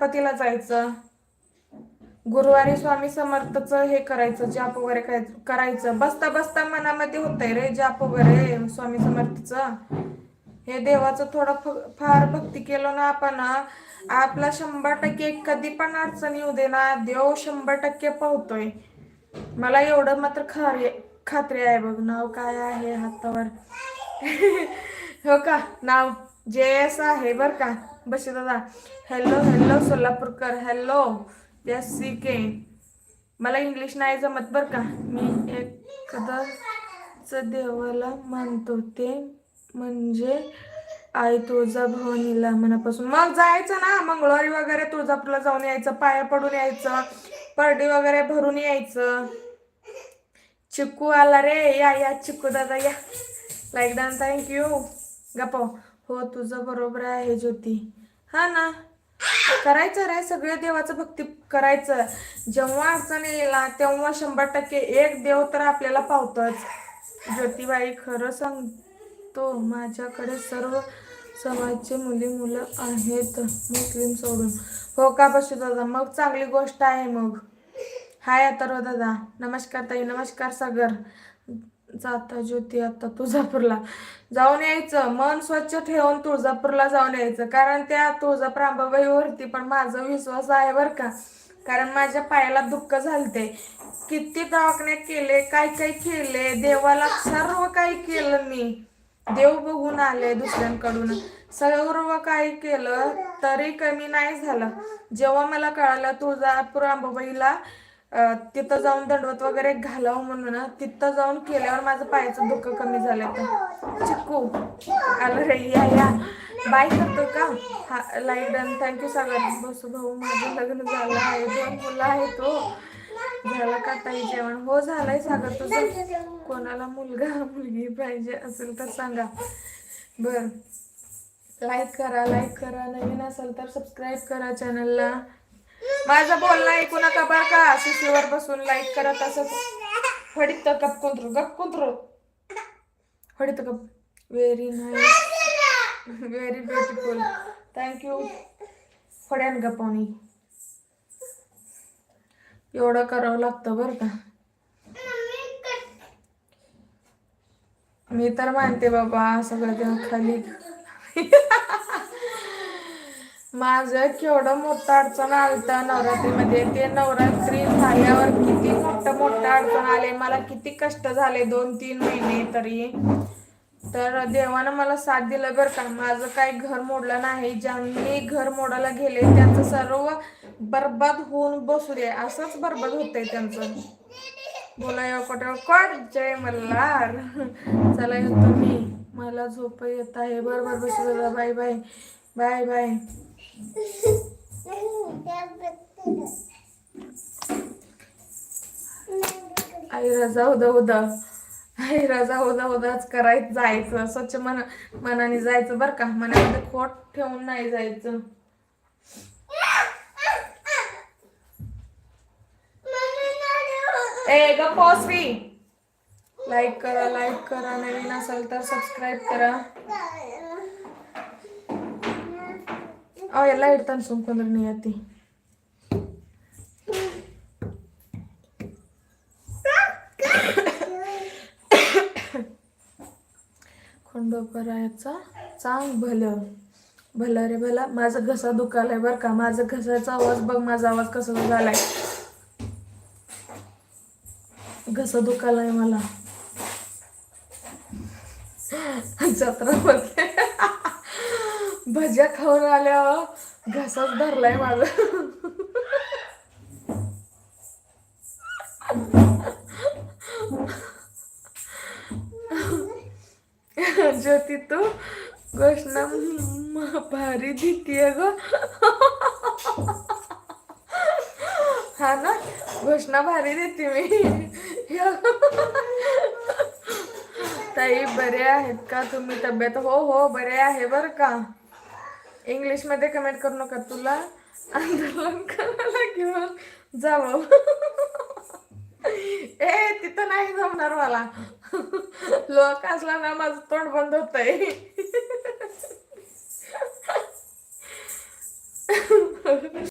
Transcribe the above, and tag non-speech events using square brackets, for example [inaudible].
गणपतीला जायचं. गुरुवारी स्वामी समर्थचं हे करायचं जाप वगैरे करायचं. बसता बसता मनामध्ये होतंय रे जाप वगैरे स्वामी समर्थचं. हे देवाचं थोडं फ- फार भक्ती केलं ना आपण. आपला शंभर टक्के कधी पण अडचण येऊ दे ना देव शंभर टक्के पाहतोय मला एवढं मात्र खारी खात्री आहे बघ नाव काय आहे हातावर. [laughs] हो का? नाव? जयस आहे बर का बशी दादा hello hello Solapurkar hello yes C K मला इंग्लिश नाही जमत बर का मी एकदाच देवाला मानतो ते म्हणजे आई तुळजाभवानीला मनापासून मग जायचं ना मंगळवारी वगैरे तुळजापूरला जाऊन यायचं पाया पडून यायचं परडी वगैरे भरून यायचं चिक्कू आला रे या या चिक्कू दादा या लाईक डान थँक्यू गप्पा हो तुझं बरोबर आहे ज्योती. हा ना? करायचं रे सगळ्या देवाचं भक्ती करायचं. जेव्हा अडचण येईल ना तेव्हा शंभर टक्के एक देव तर आपल्याला पावतच. ज्योतिबाई खरं सांगतो माझ्याकडे सर्व समाजचे मुली मुलं आहेत मुस्लिम सोडून. हो का बसू दादा? मग चांगली गोष्ट आहे मग. हाय अथर्व दादा. नमस्कार ताई नमस्कार सागर. जाता ज्योती आता तुळजापूरला. जाऊन यायचं. मन स्वच्छ ठेवून तुळजापूरला जाऊन यायचं. कारण त्या तुळजापूर अंबाबाईवरती पण माझा विश्वास आहे बरं का. कारण माझ्या पायाला दुःख झालते. किती दवाखाने केले काय काय केले देवाला सर्व काही केलं मी. देव बघून आले दुसऱ्यांकडून. सर्व काही केलं तरी कमी नाही झालं. जेव्हा मला कळालं तुळजापूर अंबाबाईला तिथं जाऊन दंडवत वगैरे घालावं म्हणून ना, तिथं जाऊन केल्यावर माझं पायाचं दुःख कमी झालं तर चिक्कू आलं रे या या. बाय करतो का? हा लाइट डन थँक्यू सागर. बसू भाऊ माझं लग्न झालं आहे. दोन मुलं आहेत हो. झालं का ताई जेवण? हो झालंय सागर. तुझं कोणाला मुलगा मुलगी पाहिजे असेल तर सांगा. बर. लाईक करा लाईक करा. नवीन असेल तर सबस्क्राईब करा चॅनलला माझं बोलणं ऐकू नका बर का. शिशीवर बसून लाईक करत असत. फडीत कप कुंत्रू गप कुंत्रू. फडीत cup very nice very beautiful thank you फड्यान गपावणी. एवढं करावं लागतं बरं का. मी तर मानते बाबा सगळं खाली. [laughs] माझं केवढं मोठं अडचण आलतं नवरात्रीमध्ये. ते नवरात्री झाल्यावर किती मोठं मोठं अडचण आले. मला किती कष्ट झाले दोन तीन महिने तरी. तर देवानं मला साथ दिलं बरं का. माझं काही घर मोडलं नाही. ज्यांनी घर मोडायला गेले त्यांचं सर्व बरबाद होऊन बसू दे. असंच बरबाद होतंय त्यांचं. बोला या कोट्या जय मल्हार. चला येतो मी. मला झोप येत आहे. बरोबर बसू दादा बाय बाय. Bye bye. आई रजा उदा उदा आई रजा उदा उदाच करायचं जायचं. स्वच्छ मन मनाने जायचं बरं का. मनामध्ये खोट ठेवून नाही जायचं. ए ग लाईक करा लाईक करा. नवीन असेल तर सबस्क्राईब करा. अहो ಎಲ್ಲ ಇಡ್ತಾನೆ ಸುಮ್ಕೊಂಡ್ರೆ ನೀ ಅತ್ತಿ खंडोपरायाचा चांग भलं भलं रे भला माझा घसा दुखालाय बरं का माझा घसाचा आवाज बघ माझा आवाज कसा झालाय घसा दुखालाय मला जत्रा मध्ये भज्या खाऊन आल्यावर घसाच धरलाय माझा. ज्योती तू घोषणा भारी देतीये ग. हा ना? घोषणा भारी देते मी. ताई बरे आहेत का? तुम्ही तब्येत? हो हो बरे आहे बरं का? इंग्लिशमध्ये कमेंट करू नका तुला. आंदोलन करायला घेऊन जावं. ए तिथं नाही जमणार मला. लोक असला ना माझं तोंड बंद होतंय.